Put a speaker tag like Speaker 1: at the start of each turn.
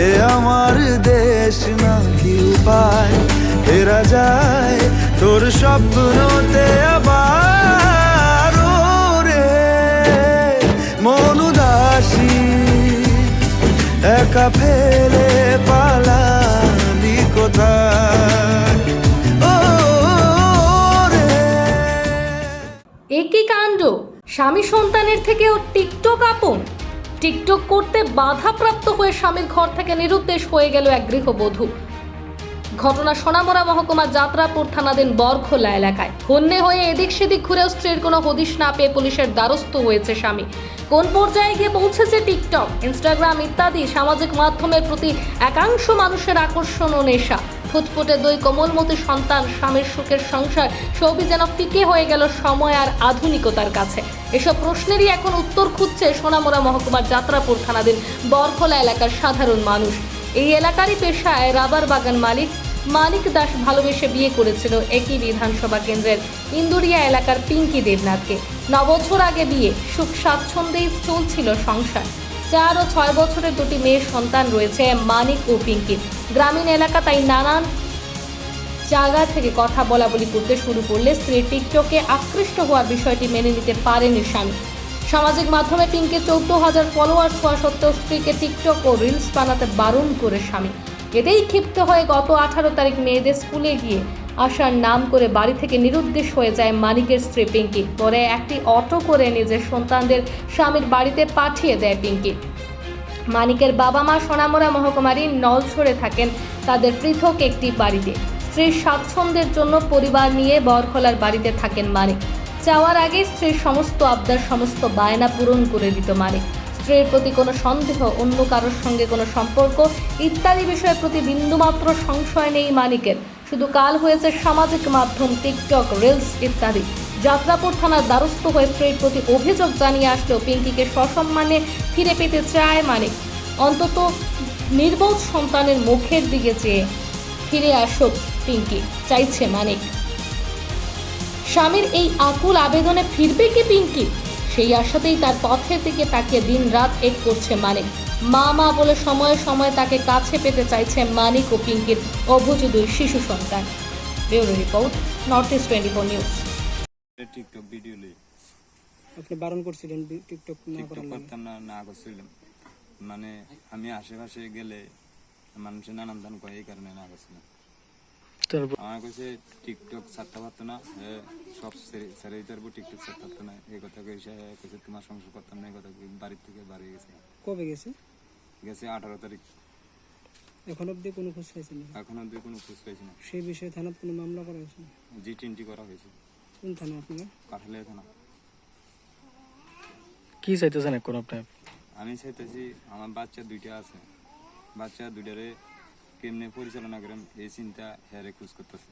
Speaker 1: এ আমার দেশ না কি উপায় হেরা যায় তোর স্বপ্নতে আবার রে মন একা ফেলে পালালি কোথায়?
Speaker 2: একই কাণ্ড? স্বামী সন্তানের থেকেও টিকটক আপন টিকটক করতে বাধাপ্রাপ্ত হয়ে স্বামীর ঘর থেকে নিরুদ্দেশ হয়ে গেল এক গৃহবধূ। ঘটনা সোনামুড়া মহকুমার যাত্রাপুর থানাধীন বরখোলা এলাকায়। হন্যে হয়ে এদিক সেদিক ঘুরেও স্ত্রীর কোনো হদিশ না পেয়ে পুলিশের দ্বারস্থ হয়েছে স্বামী। কোন পর্যায়ে গিয়ে পৌঁছেছে টিকটক? ইনস্টাগ্রাম ইত্যাদি সামাজিক মাধ্যমের প্রতি একাংশ মানুষের আকর্ষণ ও নেশা। ফুটফুটে দুই কোমলমতি সন্তান স্বামীর সুখের সংসার সবই যেন ফিকে হয়ে গেল সময় আর আধুনিকতার কাছে। এসব প্রশ্নেরই এখন উত্তর খুঁজছে সোনামুড়া মহকুমার যাত্রাপুর থানাধীন বরখোলা এলাকার সাধারণ মানুষ। এই এলাকারই পেশায় রাবার বাগান মালিক মানিক দাস ভালোবেসে বিয়ে করেছিল একই বিধানসভা কেন্দ্রের ইন্দুরিয়া এলাকার পিঙ্কি দেবনাথকে। নবছর আগে বিয়ে, সুখ স্বাচ্ছন্দ্যেই চলছিল সংসার। চার ও ছয় বছরের দুটি মেয়ের সন্তান রয়েছে মানিক ও পিঙ্কির গ্রামীণ এলাকা তাই নানান জায়গা থেকে কথা বলা বলি করতে শুরু করলে স্ত্রী টিকটকে আকৃষ্ট হওয়ার বিষয়টি মেনে নিতে পারেনি স্বামী। সামাজিক মাধ্যমে পিঙ্কে চৌদ্দ হাজার ফলোয়ার্স হওয়া সত্ত্বেও স্ত্রীকে টিকটক ও রিলস বানাতে বারণ করে স্বামী। এতেই ক্ষিপ্ত হয়ে গত আঠারো তারিখ মেয়েদের স্কুলে গিয়ে আসার নাম করে বাড়ি থেকে নিরুদ্দেশ হয়ে যায় মানিকের স্ত্রী পিঙ্কি। পরে একটি অটো করে নিজের সন্তানদের স্বামীর বাড়িতে পাঠিয়ে দেয় পিঙ্কি। মানিকের বাবা মা সোনামুড়া মহকুমারী নল ছড়ে থাকেন তাদের পৃথক একটি বাড়িতে। স্ত্রীর স্বাচ্ছন্দ্যের জন্য পরিবার নিয়ে বরখলার বাড়িতে থাকেন মানিক। যাওয়ার আগে স্ত্রীর সমস্ত আবদার, সমস্ত বায়না পূরণ করে দিত মানিক। স্ত্রীর প্রতি কোনো সন্দেহ, অন্য কারোর সঙ্গে কোনো সম্পর্ক ইত্যাদি বিষয়ের প্রতি বিন্দুমাত্র সংশয় নেই মানিকের। শুধু কাল হয়েছে সামাজিক মাধ্যম, টিকটক, রিলস ইত্যাদি। যাত্রাপুর থানার দ্বারস্থ হয়ে স্ত্রীর প্রতি অভিযোগ জানিয়ে আসলেও পিঙ্কিকে সসম্মানে ফিরে পেতে চায় মানিক। অন্তত নির্বোধ সন্তানের মুখের দিকে চেয়ে ফিরে আসুক পিঙ্কি, চাইছে মানিক। স্বামীর এই আকুল আবেদনে ফিরবে কি পিঙ্কি? সেই আশাতেই তার পথের দিকে তাকিয়ে দিন রাত এক করছে মানিক। মা মা বলে সময়ে সময়ে তাকে কাছে পেতে চাইছে মানিক ও পিঙ্কির অভুজ দুই শিশু সন্তান। Bureau report North East twenty four news.
Speaker 3: TikTok video
Speaker 4: আপনি বারণ করছিলেন টিকটক না
Speaker 3: করতাম না না করছিলাম। মানে আমি আশেপাশে গেলে মানুষের নানান দান করে এই কারণে না করছিলাম। আমার কাছে টিকটক ছাড়তে পারতো না সব ছেড়ে- দিতে পারব টিকটক ছাড়তে পারতো না। এই কথা কই সে তোমার সংসার করতাম না। এই কথা বাড়ির থেকে বাড়ি গেছে।
Speaker 4: কবে গেছে?
Speaker 3: গেছে আঠারো তারিখ।
Speaker 4: এখন অব্দি কোনো খোঁজ পাইছেন না
Speaker 3: এখনও অব্দি কোনো খোঁজ পাইছি না।
Speaker 4: সেই বিষয়ে থানার কোনো মামলা করা হয়েছে?
Speaker 3: জি টিনটি করা হয়েছে।
Speaker 4: কোন থানা আপনার
Speaker 3: কাঠালে থানা।
Speaker 5: কি চাইতেছেন এখন আপনি?
Speaker 3: আমি চাইতেছি আমার বাচ্চা দুইটা আছে। বাচ্চা দুইটারে কেমনে পরিচালনা করেন এই চিন্তা হেয়ারে খোঁজ করতেছে।